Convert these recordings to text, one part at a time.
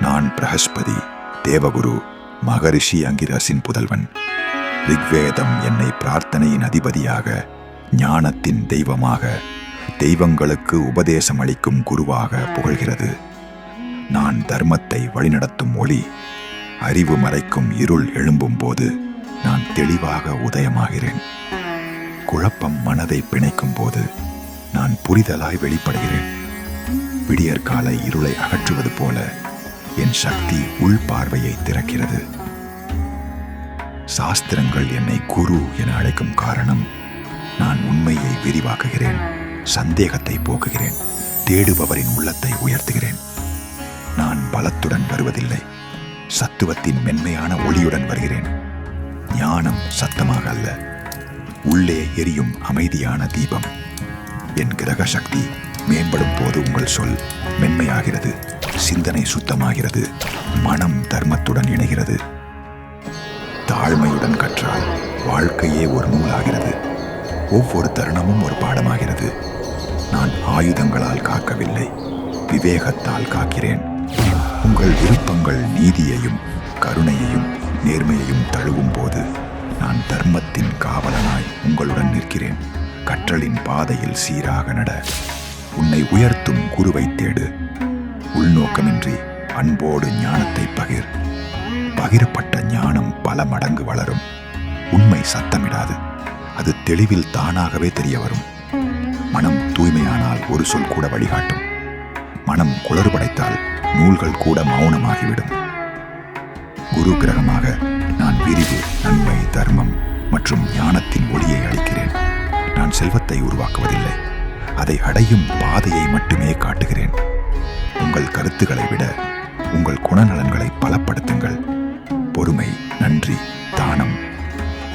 நான் பிரகஸ்பதி தேவகுரு மகரிஷி அங்கிரசின் புதல்வன். ரிக்வேதம் என்னை பிரார்த்தனையின் அதிபதியாக ஞானத்தின் தெய்வமாக தெய்வங்களுக்கு உபதேசம் அளிக்கும் குருவாக புகழ்கிறது. நான் தர்மத்தை வழிநடத்தும் ஒளி அறிவு மறைக்கும் இருள் எழும்பும் போது நான் தெளிவாக உதயமாகிறேன். குழப்பம் மனதை பிணைக்கும் போது நான் புரிதலாய் வெளிப்படுகிறேன். விடியற்கால இருளை அகற்றுவது போல என் சக்தி உள் பார்வையை திறக்கிறது. சாஸ்திரங்கள் என்னை குரு என அழைக்கும் காரணம் நான் உண்மையை விரிவாக்குகிறேன் சந்தேகத்தை போக்குகிறேன் தேடுபவரின் உள்ளத்தை உயர்த்துகிறேன். நான் பலத்துடன் வருவதில்லை சத்துவத்தின் மென்மையான ஒளியுடன் வருகிறேன். ஞானம் சத்தமாக அல்ல உள்ளே எரியும் அமைதியான தீபம். என் கிரக சக்தி மேம்படும் போது உங்கள் சொல் மென்மையாகிறது. சிந்தனை சுத்தமாகிறது. மனம் தர்மத்துடன் இணைகிறது. தாழ்மையுடன் கற்றால் வாழ்க்கையே ஒரு நூலாகிறது. ஒவ்வொரு தருணமும் ஒரு பாடமாகிறது. நான் ஆயுதங்களால் காக்கவில்லை விவேகத்தால் காக்கிறேன். உங்கள் விருப்பங்கள் நீதியையும் கருணையையும் நேர்மையையும் தழுவும் போது நான் தர்மத்தின் காவலனாய் உங்களுடன் நிற்கிறேன். கற்றலின் பாதையில் சீராக நட. உன்னை உயர்த்தும் குருவை தேடு. உள்நோக்கமின்றி அன்போடு ஞானத்தை பகிர். பகிரப்பட்ட ஞானம் பல மடங்கு வளரும். உண்மை சத்தமிடாது. அது தெளிவில் தானாகவே தெரிய வரும் மனம் தூய்மையானால் ஒரு சொல் கூட வழிகாட்டும். மனம் குளறுபடைத்தால் நூல்கள் கூட மௌனமாகிவிடும். குரு கிரகமாக நான் விரிவு நன்மை தர்மம் மற்றும் ஞானத்தின் ஒளியை அளிக்கிறேன். நான் செல்வத்தை உருவாக்குவதில்லை. அதை அடையும் பாதையை மட்டுமே காட்டுகிறேன். உங்கள் கருத்துக்களை விட உங்கள் குணநலன்களை பலப்படுத்துங்கள். பொறுமை நன்றி தானம்.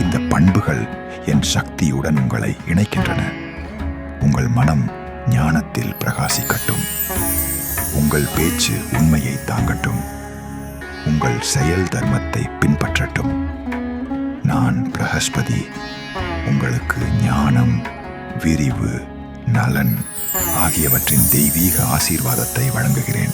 இந்த பண்புகள் என் சக்தியுடன் உங்களை இணைக்கின்றன. உங்கள் மனம் ஞானத்தில் பிரகாசிக்கட்டும். உங்கள் பேச்சு உண்மையை தாங்கட்டும். உங்கள் செயல் தர்மத்தை பின்பற்றட்டும். நான் பிரகஸ்பதி. உங்களுக்கு ஞானம் விரிவு நலன் ஆகியவற்றின் தெய்வீக ஆசீர்வாதத்தை வழங்குகிறேன்.